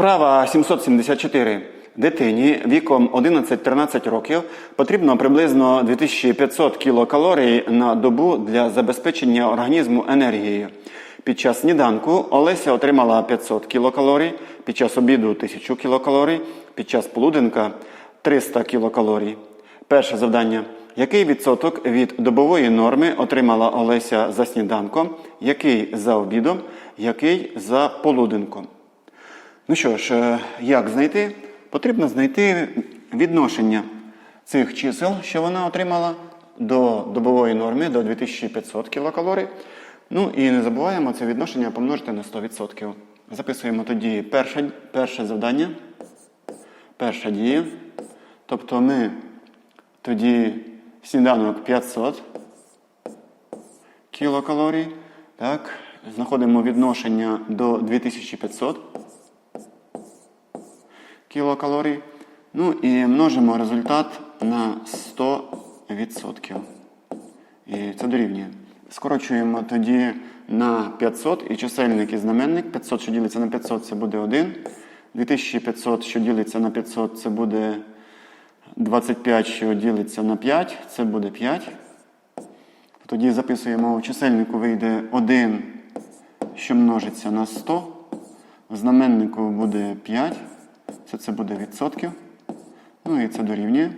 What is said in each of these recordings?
Вправа 774. Дитині віком 11-13 років потрібно приблизно 2500 кілокалорій на добу для забезпечення організму енергією. Під час сніданку Олеся отримала 500 кілокалорій, під час обіду 1000 кілокалорій, під час полуденка 300 кілокалорій. Перше завдання. Який відсоток від добової норми отримала Олеся за сніданком, який за обідом, який за полуденком? Ну що ж, е, як знайти? Потрібно знайти відношення цих чисел, що вона отримала до добової норми, до 2500 кілокалорій. Ну і не забуваємо це відношення помножити на 100%. Записуємо тоді перше, перше завдання, перша дія. Тобто ми тоді сніданок 500 кілокалорій. Так, знаходимо відношення до 2500 кілокалорій. Ну і множимо результат на 100%. І це дорівнює. Скорочуємо тоді на 500 і чисельник і знаменник. 500, що ділиться на 500, це буде 1. 2500, що ділиться на 500, це буде 25, що ділиться на 5, це буде 5. Тоді записуємо у чисельнику вийде 1, що множиться на 100. В знаменнику буде 5. Це це буде відсотків. Ну і це дорівнює.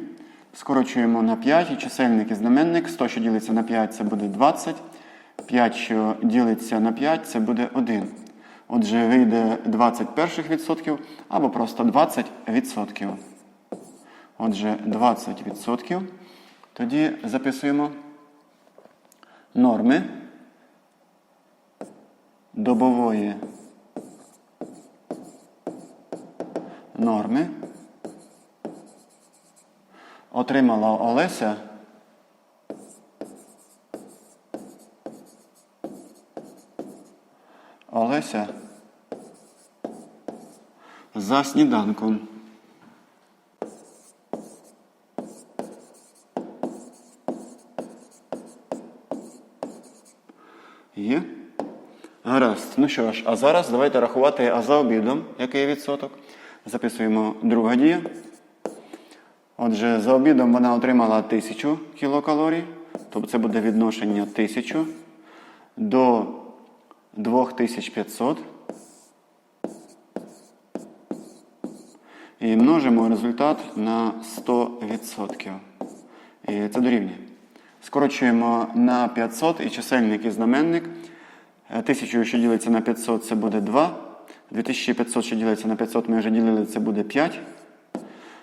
Скорочуємо на 5 і чисельник і знаменник. 100, що ділиться на 5, це буде 20. 5, що ділиться на 5, це буде 1. Отже, вийде 20 перших відсотків або просто 20 відсотків. Отже, 20 відсотків. Тоді записуємо норми добової норми отримала Олеся Олеся за сніданком. Є? Гаразд. Ну що ж, а зараз давайте рахувати а за обідом, який відсоток. Записуємо друга дія. Отже, за обідом вона отримала 1000 кілокалорій, тобто це буде відношення 1000 до 2500. І множимо результат на 100%. І це дорівнює. Скорочуємо на 500 і чисельник і знаменник. 1000, що ділиться на 500, це буде 2. 2500, що ділиться на 500, ми вже ділили, це буде 5.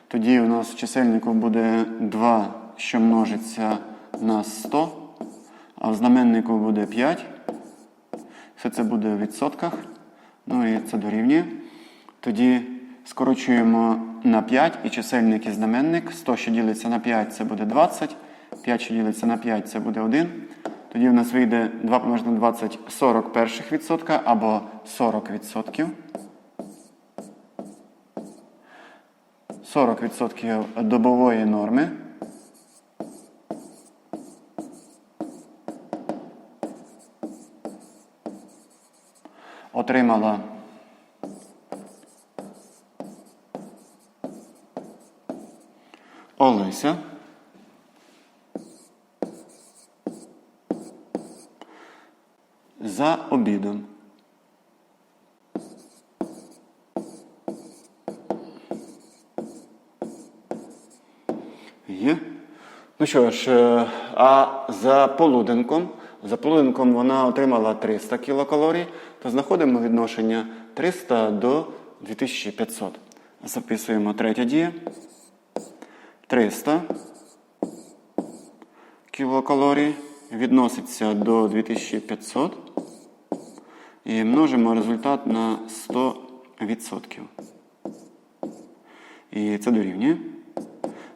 Тоді у нас в чисельнику буде 2, що множиться на 100, а в знаменнику буде 5. Все це буде в відсотках. Ну і це дорівнює. Тоді скорочуємо на 5 і чисельник і знаменник. 100, що ділиться на 5, це буде 20. 5, що ділиться на 5, це буде 1. Тоді у нас вийде 2 помножити на 20 40 перших відсотка або 40 відсотків. 40% добової норми. Отримала Олеся. За обідом. Є. Ну що ж, е, а за полуденком, за полуденком вона отримала 300 кілокалорій, то знаходимо відношення 300 до 2500. Записуємо третя дія. 300 кілокалорій відноситься до 2500 і множимо результат на 100%. І це дорівнює.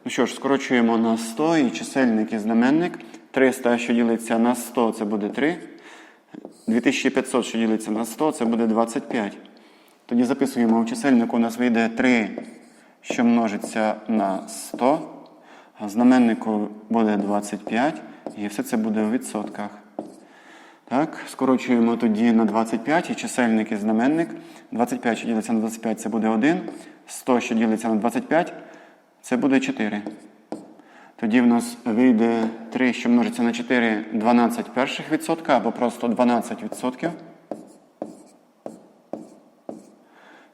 Ну що ж, скорочуємо на 100 і чисельник і знаменник. 300, що ділиться на 100, це буде 3. 2500, що ділиться на 100, це буде 25. Тоді записуємо у чисельнику у нас вийде 3, що множиться на 100. А знаменнику буде 25. І все це буде у відсотках. Так, скорочуємо тоді на 25 і чисельник і знаменник. 25, що ділиться на 25, це буде 1. 100, що ділиться на 25, це буде 4. Тоді в нас вийде 3, що множиться на 4, 12 перших відсотка, або просто 12 відсотків.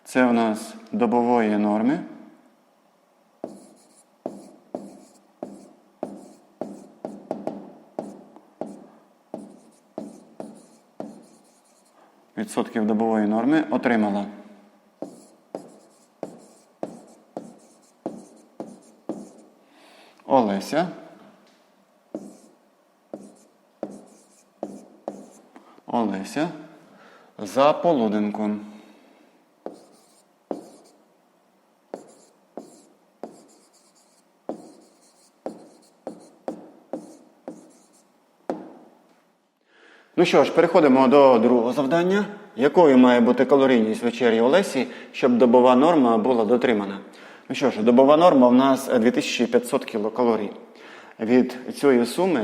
Це у нас добової норми. Відсотків добової норми отримала. Олеся. Олеся за полуденком. Ну що ж, переходимо до другого завдання. Якою має бути калорійність вечері Олесі, щоб добова норма була дотримана? Ну що ж, добова норма в нас 2500 кілокалорій. Від цієї суми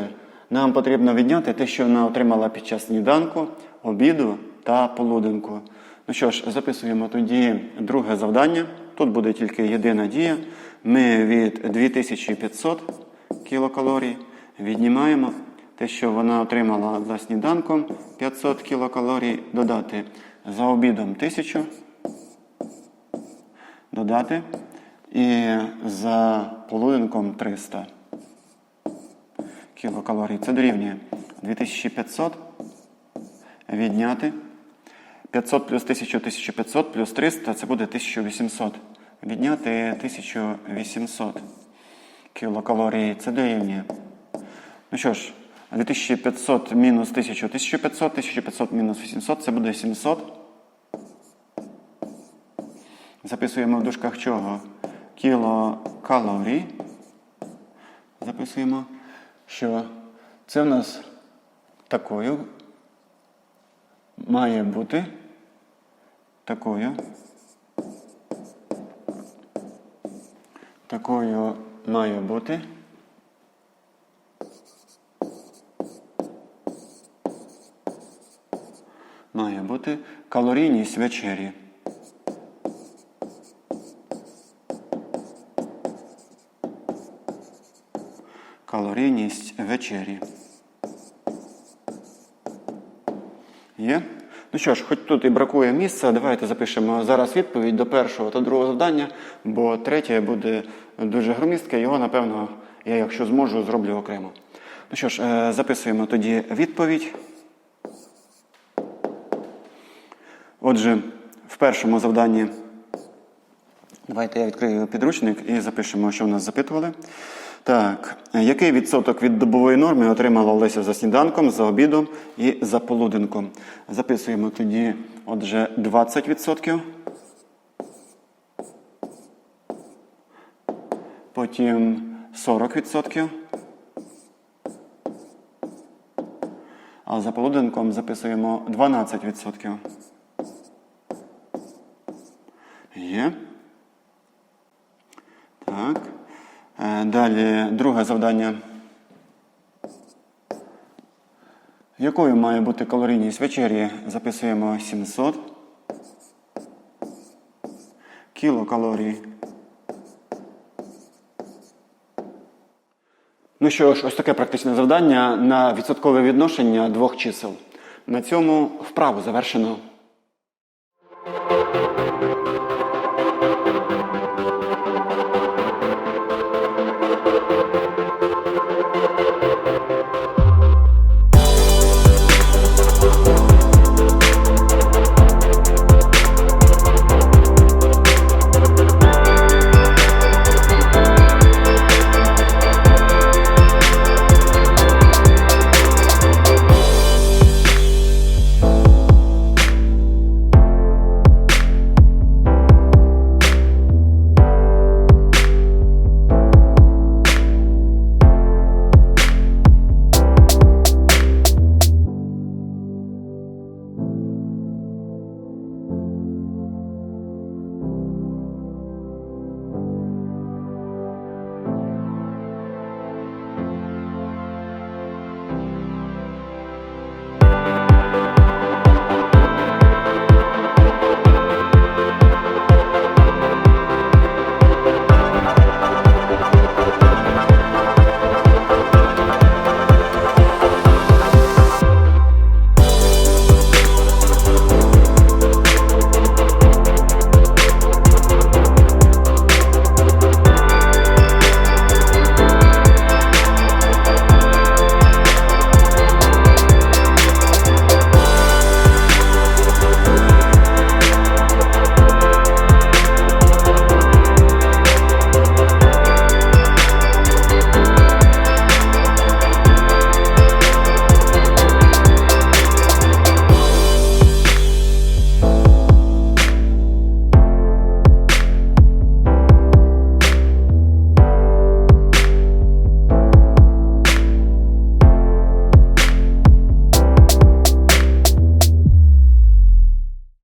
нам потрібно відняти те, що вона отримала під час сніданку, обіду та полуденку. Ну що ж, записуємо тоді друге завдання. Тут буде тільки єдина дія. Ми від 2500 кілокалорій віднімаємо те, що вона отримала за сніданком 500 кілокалорій, додати за обідом 1000, додати і за полуденком 300 кілокалорій. Це дорівнює 2500 відняти 500 плюс 1000, 1500 плюс 300 це буде 1800. Відняти 1800 кілокалорій. Це дорівнює. Ну що ж, 2500 мінус 1000, 1500, 1500 мінус 800 це буде 700. Записуємо в дужках чого? Кілокалорій. Записуємо, що це в нас такою має бути такою. Такою має бути. Має калорійність вечері. Калорійність вечері. Є? Ну що ж, хоч тут і бракує місця, давайте запишемо зараз відповідь до першого та другого завдання, бо третє буде дуже громістке, його, напевно, я, якщо зможу, зроблю окремо. Ну що ж, е, записуємо тоді відповідь. Отже, в першому завданні давайте я відкрию підручник і запишемо, що в нас запитували. Так, який відсоток від добової норми отримала Олеся за сніданком, за обідом і за полуденком? Записуємо тоді, отже, 20%. Потім 40%. А за полуденком записуємо 12%. Є. Так. Е, Далі друге завдання. Якою має бути калорійність вечері? Записуємо 700 кілокалорій. Ну що ж, ось таке практичне завдання на відсоткове відношення двох чисел. На цьому вправу завершено. Thank you.